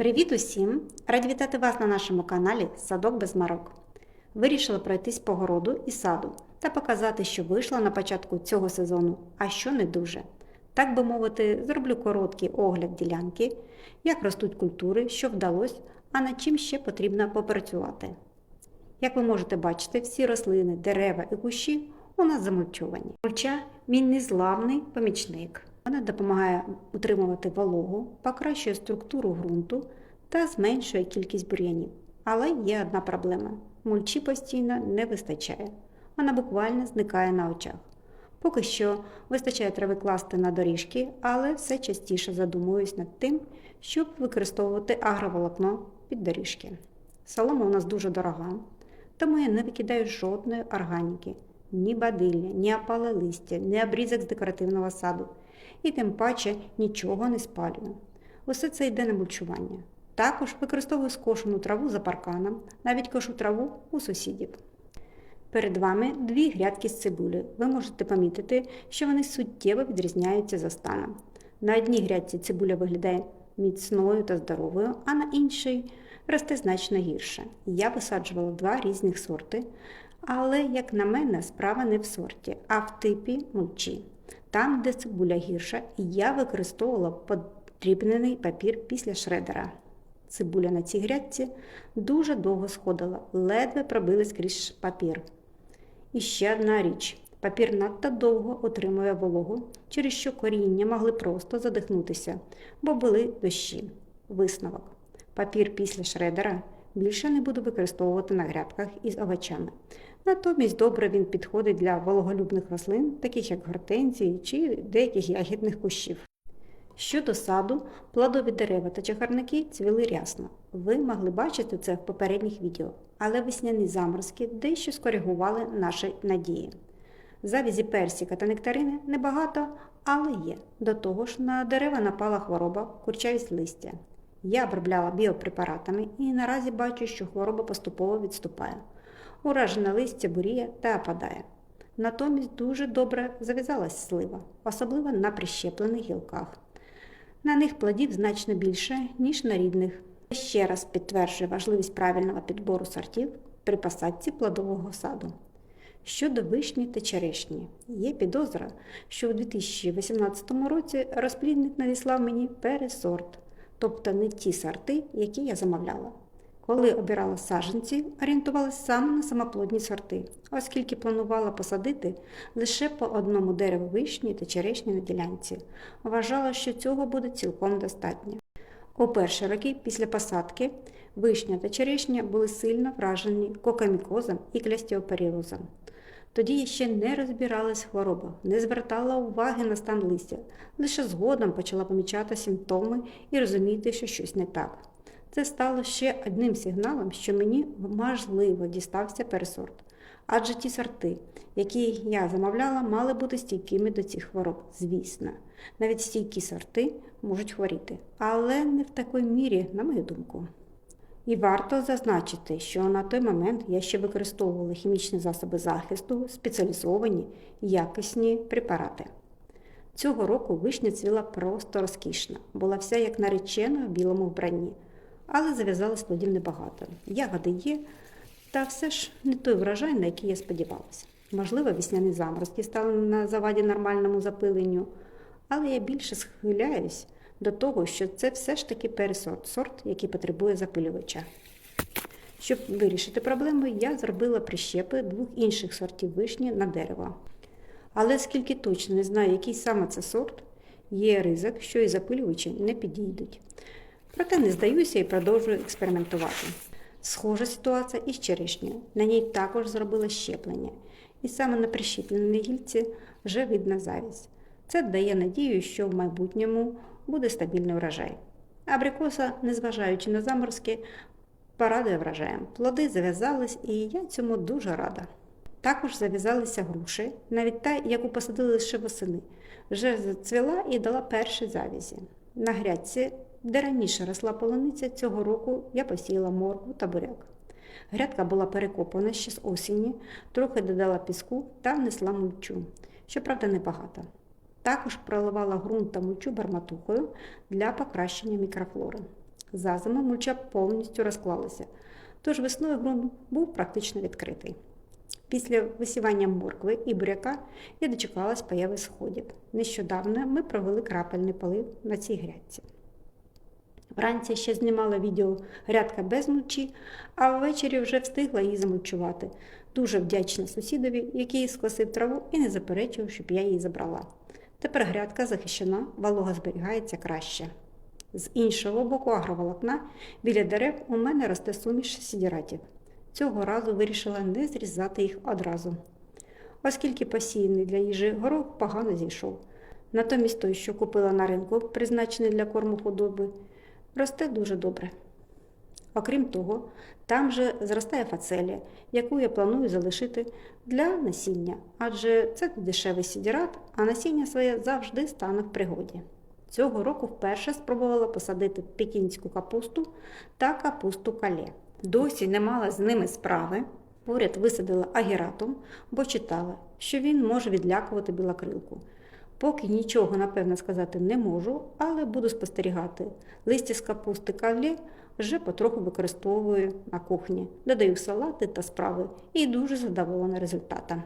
Привіт усім! Раді вітати вас на нашому каналі Садок без марок. Вирішила пройтись по городу і саду та показати, що вийшло на початку цього сезону, а що не дуже. Так би мовити, зроблю короткий огляд ділянки, як ростуть культури, що вдалося, а над чим ще потрібно попрацювати. Як ви можете бачити, всі рослини, дерева і кущі у нас замульчовані. Мульча мій незламний помічник. Вона допомагає утримувати вологу, покращує структуру ґрунту та зменшує кількість бур'янів. Але є одна проблема: мульчі постійно не вистачає. Вона буквально зникає на очах. Поки що вистачає трави класти на доріжки, але все частіше задумуюсь над тим, щоб використовувати агроволокно під доріжки. Солома у нас дуже дорога, тому я не викидаю жодної органіки, ні бадилля, ні опале листя, ні обрізок з декоративного саду, і тим паче нічого не спалюю. Усе це йде на мульчування. Також використовую скошену траву за парканом, навіть кошу траву у сусідів. Перед вами дві грядки з цибулі. Ви можете помітити, що вони суттєво відрізняються за станом. На одній грядці цибуля виглядає міцною та здоровою, а на іншій росте значно гірше. Я висаджувала два різних сорти, але, як на мене, справа не в сорті, а в типі мульчі. Там, де цибуля гірша, я використовувала подрібнений папір після шредера. Цибуля на цій грядці дуже довго сходила, ледве пробилась крізь папір. І ще одна річ: папір надто довго отримує вологу, через що коріння могли просто задихнутися, бо були дощі. Висновок. Папір після шредера більше не буду використовувати на грядках із овочами. Натомість добре він підходить для вологолюбних рослин, таких як гортензії чи деяких ягідних кущів. Щодо саду, плодові дерева та чагарники цвіли рясно. Ви могли бачити це в попередніх відео, але весняні заморозки дещо скоригували наші надії. Завізі персика та нектарини небагато, але є. До того ж, на дерева напала хвороба, курчавість листя. Я обробляла біопрепаратами і наразі бачу, що хвороба поступово відступає. Уражене листя буріє та опадає. Натомість дуже добре зав'язалась слива, особливо на прищеплених гілках. На них плодів значно більше, ніж на рідних. Ще раз підтверджує важливість правильного підбору сортів при посадці плодового саду. Щодо вишні та черешні, є підозра, що у 2018 році розплідник надіслав мені пересорт, тобто не ті сорти, які я замовляла. Коли обирала саджанці, орієнтувалася саме на самоплодні сорти, оскільки планувала посадити лише по одному дереву вишні та черешні на ділянці. Вважала, що цього буде цілком достатньо. У перші роки після посадки вишня та черешня були сильно вражені кокамікозом і клястіоперіозом. Тоді я ще не розбиралась в хворобах, не звертала уваги на стан листя, лише згодом почала помічати симптоми і розуміти, що щось не так. Це стало ще одним сигналом, що мені можливо дістався пересорт. Адже ті сорти, які я замовляла, мали бути стійкими до цих хвороб, звісно. Навіть стійкі сорти можуть хворіти, але не в такій мірі, на мою думку. І варто зазначити, що на той момент я ще використовувала хімічні засоби захисту, спеціалізовані якісні препарати. Цього року вишня цвіла просто розкішно, була вся як наречена в білому вбранні але зав'язалось плодів небагато. Ягоди є, та все ж не той врожай, на який я сподівалася. Можливо, вісняні заморозки стали на заваді нормальному запиленню, але я більше схиляюсь до того, що це все ж таки пересорт, сорт, який потребує запилювача. Щоб вирішити проблему, я зробила прищепи двох інших сортів вишні на дерево. Але оскільки точно не знаю, який саме це сорт, є ризик, що і запилювачі не підійдуть. Проте не здаюся і продовжую експериментувати. Схожа ситуація і з черешнею. На ній також зробила щеплення. І саме на прищепленій гільці вже видна завість. Це дає надію, що в майбутньому буде стабільний врожай. Абрикоса, незважаючи на заморозки, порадує врожаєм. Плоди зав'язались, і я цьому дуже рада. Також зав'язалися груші, навіть та, яку посадили лише восени, вже зацвіла і дала перші завязі. На грядці де раніше росла полуниця, цього року я посіяла моркву та буряк. Грядка була перекопана ще з осені, трохи додала піску та внесла мульчу, щоправда, небагато. Також проливала ґрунт та мульчу барматухою для покращення мікрофлори. За зиму мульча повністю розклалася, тож весною ґрунт був практично відкритий. Після висівання моркви і буряка я дочекалась появи сходів. Нещодавно ми провели крапельний полив на цій грядці. Вранці ще знімала відео грядка без мульчі, а ввечері вже встигла її замульчувати. Дуже вдячна сусідові, який скосив траву і не заперечував, щоб я її забрала. Тепер грядка захищена, волога зберігається краще. З іншого боку агроволокна біля дерев у мене росте суміш сідіратів. Цього разу вирішила не зрізати їх одразу, оскільки посіяний для їжі горох погано зійшов. Натомість той, що купила на ринку, призначений для корму худоби, росте дуже добре. Окрім того, там же зростає фацелія, яку я планую залишити для насіння, адже це дешевий сідірат, а насіння своє завжди стане в пригоді. Цього року вперше спробувала посадити пекінську капусту та капусту кале. Досі не мала з ними справи. Поряд висадила агератум, бо читала, що він може відлякувати білокрилку. Поки нічого напевно сказати не можу, але буду спостерігати. Листя з капусти кавлі вже потроху використовую на кухні, додаю салати та справи і дуже задоволена результатом.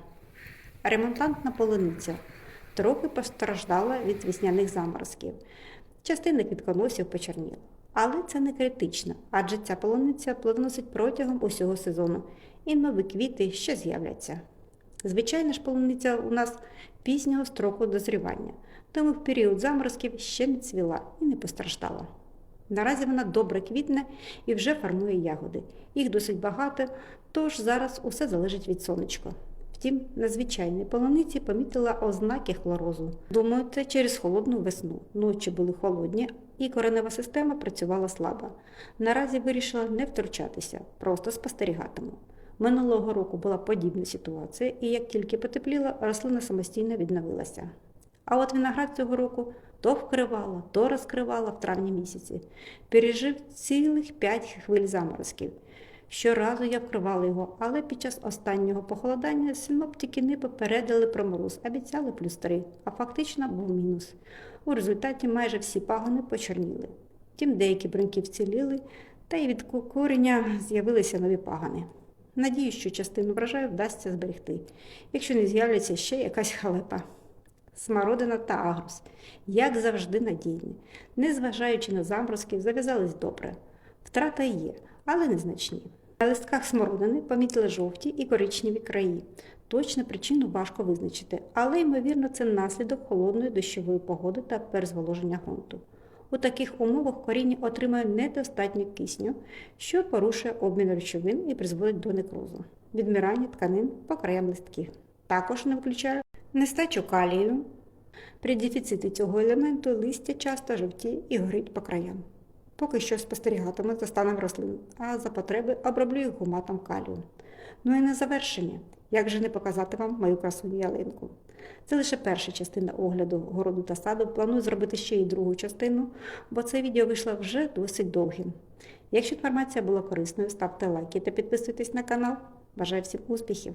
Ремонтантна полуниця трохи постраждала від весняних заморозків. Частина квітконосів почерніла. Але це не критично, адже ця полуниця плодоносить протягом усього сезону, і нові квіти ще з'являться. Звичайна ж полуниця у нас пізнього строку дозрівання, тому в період заморозків ще не цвіла і не постраждала. Наразі вона добре квітне і вже формує ягоди. Їх досить багато, тож зараз усе залежить від сонечка. Втім, на звичайній полуниці помітила ознаки хлорозу. Думаю, це через холодну весну. Ночі були холодні, і коренева система працювала слабо. Наразі вирішила не втручатися, просто спостерігатиму. Минулого року була подібна ситуація, і як тільки потепліло, рослина самостійно відновилася. А от виноград цього року то вкривала, то розкривала в травні місяці. Пережив цілих п'ять хвиль заморозків. Щоразу я вкривала його, але під час останнього похолодання синоптики не попередили про мороз, обіцяли плюс три, а фактично був мінус. У результаті майже всі пагони почорніли. Втім, деякі бруньки вціліли, та й від корення з'явилися нові пагони. Надію, що частину врожаю вдасться зберегти, якщо не з'являться ще якась халепа. Смородина та агрус, як завжди, надійні. Незважаючи на заморозків, зав'язались добре. Втрата є, але незначні. На листках смородини помітили жовті і коричневі краї. Точну причину важко визначити, але, ймовірно, це наслідок холодної дощової погоди та перезволоження ґрунту. У таких умовах коріння отримує недостатньо кисню, що порушує обмін речовин і призводить до некрозу, відмирання тканин по краям листків. Також не виключає нестачу калію. При дефіциті цього елементу листя часто жовті і горить по краям. Поки що спостерігатиму за станом рослин, а за потреби оброблю їх гуматом калію. Ну і на завершення, як же не показати вам мою красуню ялинку? Це лише перша частина огляду городу та саду. Планую зробити ще й другу частину, бо це відео вийшло вже досить довгим. Якщо інформація була корисною, ставте лайки та підписуйтесь на канал. Бажаю всім успіхів!